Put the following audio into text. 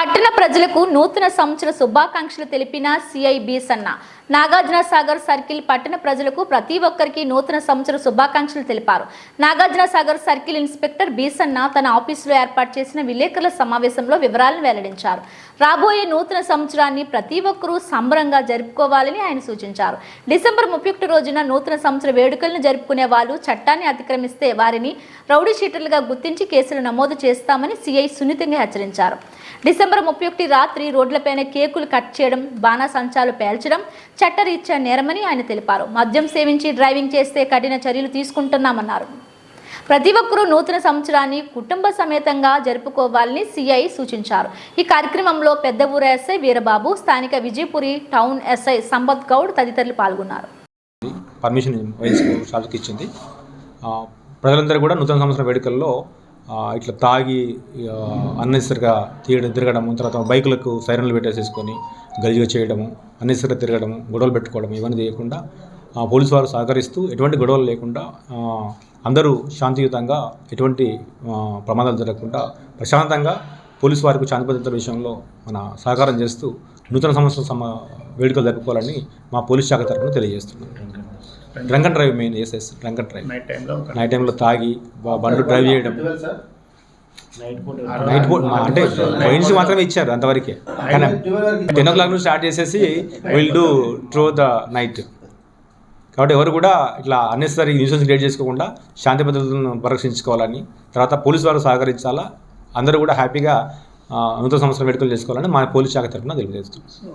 పట్టణ ప్రజలకు నూతన సంవత్సర శుభాకాంక్షలు తెలిపిన సిఐబి సన్న. నాగార్జున సాగర్ సర్కిల్ పట్టణ ప్రజలకు ప్రతి ఒక్కరికి నూతన సంవత్సర శుభాకాంక్షలు తెలిపారు. నాగార్జున సాగర్ సర్కిల్ ఇన్స్పెక్టర్ బీసన్న తన ఆఫీసులో ఏర్పాటు చేసిన విలేకరుల సమావేశంలో వివరాలను వెల్లడించారు. రాబోయే నూతన సంవత్సరాన్ని ప్రతి ఒక్కరూ సంబరంగా జరుపుకోవాలని ఆయన సూచించారు. డిసెంబర్ ముప్పై ఒకటి రోజున నూతన సంవత్సర వేడుకలను జరుపుకునే వాళ్ళు చట్టాన్ని అతిక్రమిస్తే వారిని రౌడీ షీటర్లుగా గుర్తించి కేసులు నమోదు చేస్తామని సిఐ సున్నితంగా హెచ్చరించారు. డిసెంబర్ ముప్పై ఒకటి రాత్రి రోడ్లపైన కేకులు కట్ చేయడం బాణాసంచాలు పేల్చడం చట్టరీత్యా నేరమని ఆయన తెలిపారు. మద్యం సేవించి డ్రైవింగ్ చేస్తే కఠిన చర్యలు తీసుకుంటున్నామన్నారు. ప్రతి ఒక్కరూ నూతన సంవత్సరాన్ని కుటుంబ సమేతంగా జరుపుకోవాలని సిఐ సూచించారు. ఈ కార్యక్రమంలో పెద్ద ఊర ఎస్ఐ వీరబాబు స్థానిక విజయపురి టౌన్ ఎస్ఐ సంపత్ గౌడ్ తదితరులు పాల్గొన్నారు. పర్మిషన్ ఇచ్చింది. ప్రజలందరూ కూడా నూతన సంవత్సర వేడుకల్లో ఇట్లా తాగి అన్నెసరిగా తీయడం తిరగడము తర్వాత బైకులకు సైరన్లు పెట్టేసేసుకొని గలిజుగా చేయడము అన్నెసరిగా తిరగడము గొడవలు పెట్టుకోవడం ఇవన్నీ చేయకుండా పోలీసు వారు సహకరిస్తూ ఎటువంటి గొడవలు లేకుండా అందరూ శాంతియుతంగా ఎటువంటి ప్రమాదాలు జరగకుండా ప్రశాంతంగా పోలీసు వారికి శాంతి భద్రతల విషయంలో మన సహకారం చేస్తూ నూతన సంవత్సరం సమ వేడుకలు జరుపుకోవాలని మా పోలీస్ శాఖ తరఫున తెలియజేస్తున్నాను drunk and drive main S S drunk and drive night టైంలో నైట్ టైంలో తాగి బండ్లు డ్రైవ్ చేయడం. నైట్ పూట అంటే వైన్స్ మాత్రమే ఇచ్చారు అంతవరకే. కానీ టెన్ ఓ క్లాక్ నుంచి స్టార్ట్ చేసేసి will do through the night కాబట్టి ఎవరు కూడా ఇట్లా అన్నెసరీ న్యూసెన్స్ క్రియేట్ చేసుకోకుండా శాంతి భద్రతలను పరిరక్షించుకోవాలని తర్వాత పోలీసు వారు సహకరించాలా అందరూ కూడా హ్యాపీగా నూతన సంవత్సరం వేడుకలు చేసుకోవాలని మా పోలీస్ శాఖ తరఫున తెలియజేస్తున్నాం.